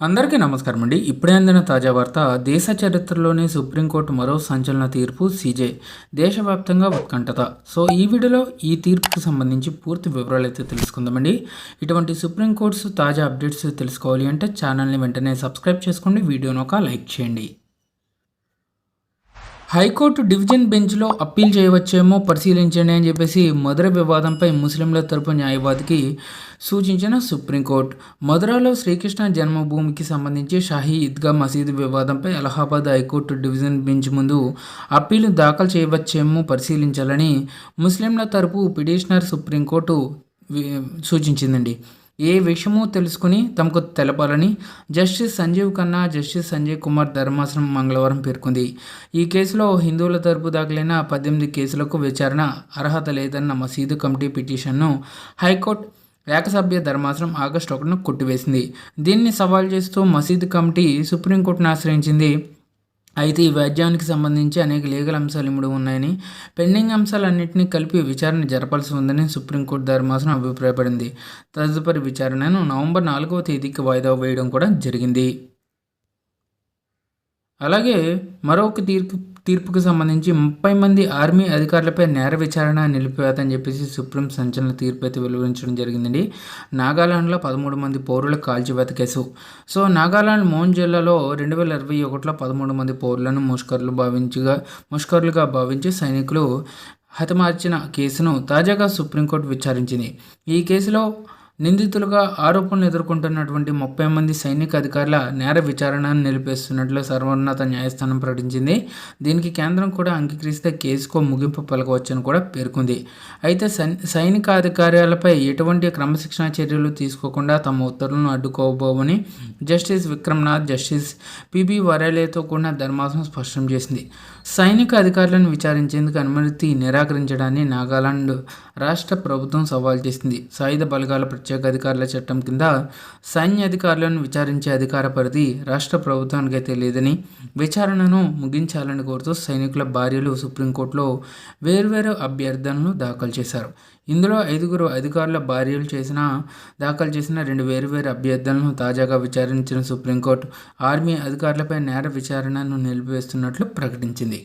అందరికీ నమస్కారం అండి. ఇప్పుడే అందిన తాజా వార్త దేశ చరిత్రలోనే సుప్రీంకోర్టు మరో సంచలన తీర్పు సీజే దేశవ్యాప్తంగా ఉత్కంఠత. సో ఈ వీడియోలో ఈ తీర్పుకు సంబంధించి పూర్తి వివరాలు అయితే తెలుసుకుందామండి. ఇటువంటి సుప్రీంకోర్ట్స్ తాజా అప్డేట్స్ తెలుసుకోవాలి అంటే ఛానల్ని వెంటనే సబ్స్క్రైబ్ చేసుకోండి వీడియోను ఒక లైక్ చేయండి. హైకోర్టు డివిజన్ బెంచ్లో అప్పీల్ చేయవచ్చేమో పరిశీలించండి అని చెప్పేసి మధుర వివాదంపై ముస్లింల తరపు న్యాయవాదికి సూచించిన సుప్రీంకోర్టు. మధురలో శ్రీకృష్ణ జన్మభూమికి సంబంధించి షాహీ ఈద్గా మసీదు వివాదంపై Allahabad high court division bench ముందు అప్పీలు దాఖలు చేయవచ్చేమో పరిశీలించాలని ముస్లింల తరపు పిటిషనర్ సుప్రీంకోర్టు సూచించిందండి. ఏ విషయమో తెలుసుకుని తమకు తెలపాలని జస్టిస్ సంజీవ్ ఖన్నా జస్టిస్ సంజయ్ కుమార్ ధర్మాసనం మంగళవారం పేర్కొంది. ఈ కేసులో హిందువుల తరపు దాఖలైన పద్దెనిమిది కేసులకు విచారణ అర్హత లేదన్న మసీదు కమిటీ పిటిషన్ను హైకోర్టు ఏకసభ్య ధర్మాసనం ఆగస్టు ఒకటిన కొట్టివేసింది. దీన్ని సవాల్ చేస్తూ మసీదు కమిటీ సుప్రీంకోర్టును ఆశ్రయించింది అయితే ఈ వ్యాజ్యానికి సంబంధించి అనేక లీగల్ అంశాలు ఇముడు ఉన్నాయని పెండింగ్ అంశాలన్నింటినీ కలిపి విచారణ జరపాల్సి ఉందని సుప్రీంకోర్టు ధర్మాసనం అభిప్రాయపడింది. తదుపరి విచారణను నవంబర్ నాలుగవ తేదీకి వాయిదా వేయడం కూడా జరిగింది. అలాగే మరొక తీర్పు తీర్పుకు సంబంధించి ముప్పై మంది ఆర్మీ అధికారులపై నేర విచారణ నిలిపివేతని చెప్పేసి సుప్రీం సంచలన తీర్పు అయితే వెలువరించడం జరిగిందండి. నాగాలాండ్లో పదమూడు మంది పౌరులకు కాల్చివేత కేసు. సో నాగాలాండ్ మోన్ జిల్లాలో రెండు వేల ఇరవై ఒకటిలో పదమూడు మంది పౌరులను ముష్కర్లు భావించగా ముష్కర్లుగా భావించి సైనికులు హతమార్చిన కేసును తాజాగా సుప్రీంకోర్టు విచారించింది. ఈ కేసులో నిందితులుగా ఆరోపణలు ఎదుర్కొంటున్నటువంటి ముప్పై మంది సైనిక అధికారుల నేర విచారణను నిలిపేస్తున్నట్లు సర్వోన్నత న్యాయస్థానం ప్రకటించింది. దీనికి కేంద్రం కూడా అంగీకరిస్తే కేసుకు ముగింపు పలకవచ్చని కూడా పేర్కొంది. అయితే సైనిక అధికారులపై ఎటువంటి క్రమశిక్షణ చర్యలు తీసుకోకుండా తమ ఉత్తర్వులను అడ్డుకోబోవని జస్టిస్ విక్రమ్నాథ్ జస్టిస్ పిబి వరేలేతో కూడిన ధర్మాసనం స్పష్టం చేసింది. సైనిక అధికారులను విచారించేందుకు అనుమతి నిరాకరించడాన్ని నాగాలాండ్ రాష్ట్ర ప్రభుత్వం సవాల్ చేసింది. సాయుధ బలగాల ప్రత్యేక అధికారుల చట్టం కింద సైన్య అధికారులను విచారించే అధికార పరిధి రాష్ట్ర ప్రభుత్వానికైతే లేదని విచారణను ముగించాలని కోరుతూ సైనికుల భార్యలు సుప్రీంకోర్టులో వేర్వేరు అభ్యర్థనలు దాఖలు చేశారు. ఇందులో ఐదుగురు అధికారుల భార్యలు చేసిన దాఖలు చేసిన రెండు వేరువేరు అభ్యర్థనలను తాజాగా విచారించిన సుప్రీంకోర్టు ఆర్మీ అధికారులపై నేర విచారణను నిలిపివేస్తున్నట్లు ప్రకటించింది.